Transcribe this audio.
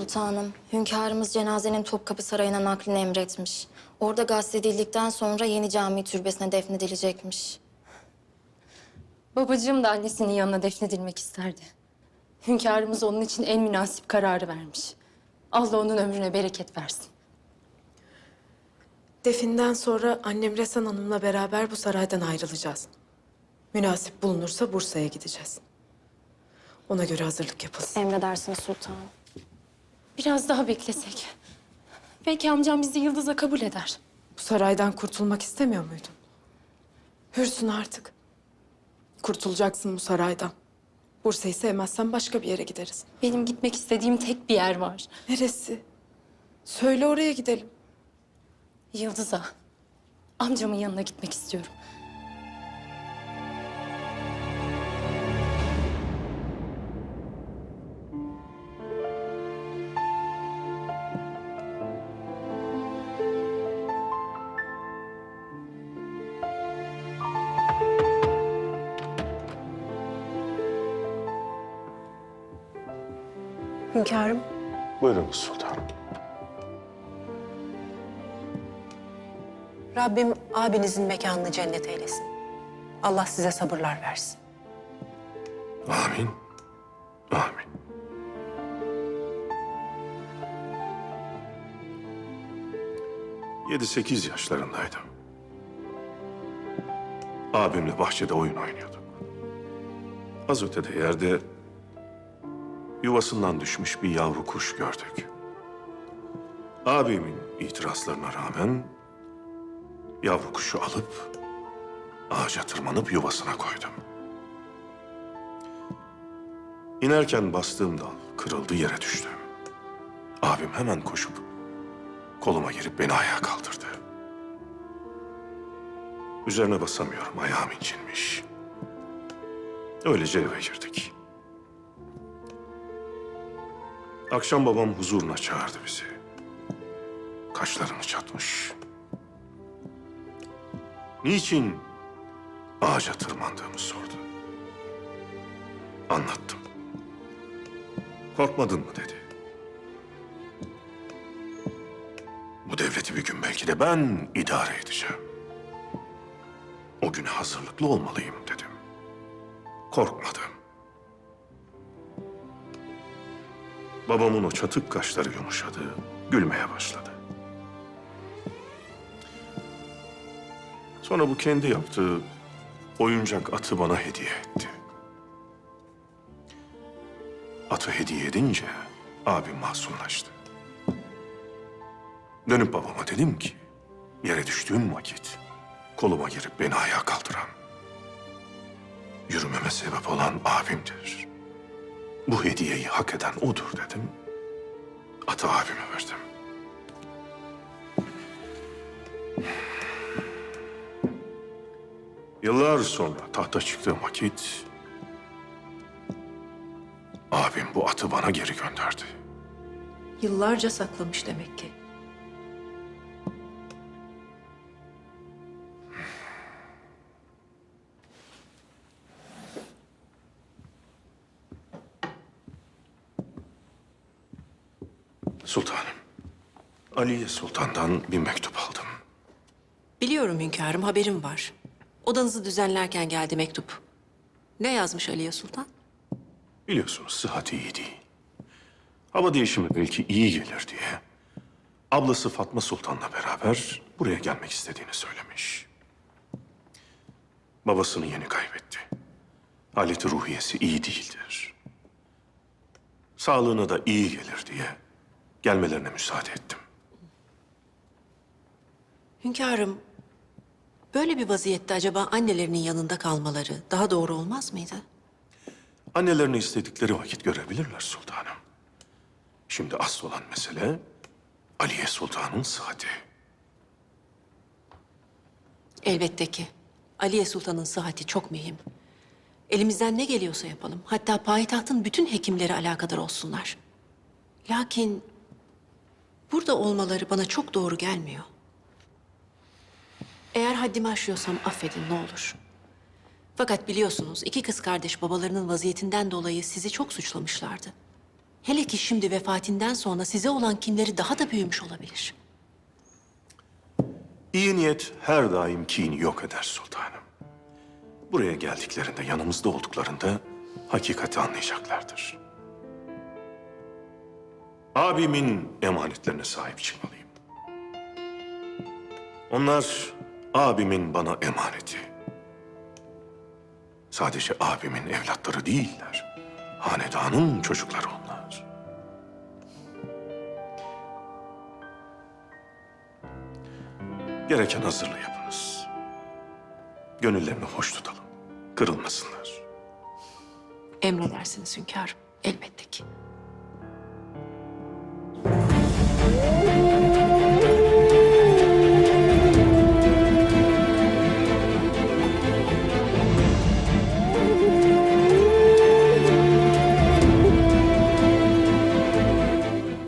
Sultanım, hünkârımız cenazenin Topkapı Sarayı'na naklini emretmiş. Orada gasledildikten sonra yeni cami türbesine defnedilecekmiş. Babacığım da annesinin yanına defnedilmek isterdi. Hünkârımız onun için en münasip kararı vermiş. Allah onun ömrüne bereket versin. Definden sonra annem Resen Hanım'la beraber bu saraydan ayrılacağız. Münasip bulunursa Bursa'ya gideceğiz. Ona göre hazırlık yapılsın. Emredersiniz sultanım. Biraz daha beklesek. Belki amcam bizi Yıldız'a kabul eder. Bu saraydan kurtulmak istemiyor muydun? Hürsün artık. Kurtulacaksın bu saraydan. Bursa'yı sevmezsen başka bir yere gideriz. Benim gitmek istediğim tek bir yer var. Neresi? Söyle oraya gidelim. Yıldız'a. Amcamın yanına gitmek istiyorum. Hünkârım, Buyurunuz sultanım. Rabbim abinizin mekanını cennet eylesin. Allah size sabırlar versin. Amin. Amin. Yedi sekiz yaşlarındaydım. Abimle bahçede oyun oynuyorduk. Az ötede yerde yuvasından düşmüş bir yavru kuş gördük. Abimin itirazlarına rağmen yavru kuşu alıp ağaca tırmanıp yuvasına koydum. İnerken bastığım dal kırıldı yere düştü. Abim hemen koşup koluma girip beni ayağa kaldırdı. Üzerine basamıyorum ayağım incinmiş. Öylece eve girdik. Akşam babam huzuruna çağırdı bizi. Kaşlarını çatmış. Niçin ağaca tırmandığımı sordu. Anlattım. Korkmadın mı dedi. Bu devleti bir gün belki de ben idare edeceğim. O güne hazırlıklı olmalıyım dedim. Korkmadım. Babamın o çatık kaşları yumuşadı, gülmeye başladı. Sonra bu kendi yaptığı oyuncak atı bana hediye etti. Atı hediye edince abim mahzunlaştı. Dönüp babama dedim ki, yere düştüğüm vakit koluma girip beni ayağa kaldıran, yürümeme sebep olan abimdir. Bu hediyeyi hak eden odur dedim. Atı abime verdim. Yıllar sonra tahta çıktığım vakit abim bu atı bana geri gönderdi. Yıllarca saklamış demek ki. Sultanım, Aliye Sultan'dan bir mektup aldım. Biliyorum hünkârım, haberim var. Odanızı düzenlerken geldi mektup. Ne yazmış Aliye Sultan? Biliyorsunuz sıhhati iyi değil. Hava değişimi belki iyi gelir diye ablası Fatma Sultan'la beraber buraya gelmek istediğini söylemiş. Babasını yeni kaybetti. Haleti ruhiyesi iyi değildir. Sağlığına da iyi gelir diye gelmelerine müsaade ettim. Hünkârım, böyle bir vaziyette acaba annelerinin yanında kalmaları daha doğru olmaz mıydı? Annelerini istedikleri vakit görebilirler sultanım. Şimdi asıl olan mesele Aliye Sultan'ın sıhhati. Elbette ki. Aliye Sultan'ın sıhhati çok mühim. Elimizden ne geliyorsa yapalım. Hatta payitahtın bütün hekimleri alakadar olsunlar. Lakin burada olmaları bana çok doğru gelmiyor. Eğer haddimi aşıyorsam affedin ne olur. Fakat biliyorsunuz iki kız kardeş babalarının vaziyetinden dolayı sizi çok suçlamışlardı. Hele ki şimdi vefatinden sonra size olan kinleri daha da büyümüş olabilir. İyi niyet her daim kini yok eder sultanım. Buraya geldiklerinde, yanımızda olduklarında hakikati anlayacaklardır. Abimin emanetlerine sahip çıkmalıyım. Onlar abimin bana emaneti. Sadece abimin evlatları değiller. Hanedanın çocukları onlar. Gereken hazırlığı yapınız. Gönüllerini hoş tutalım. Kırılmasınlar. Emredersiniz hünkârım, elbette ki.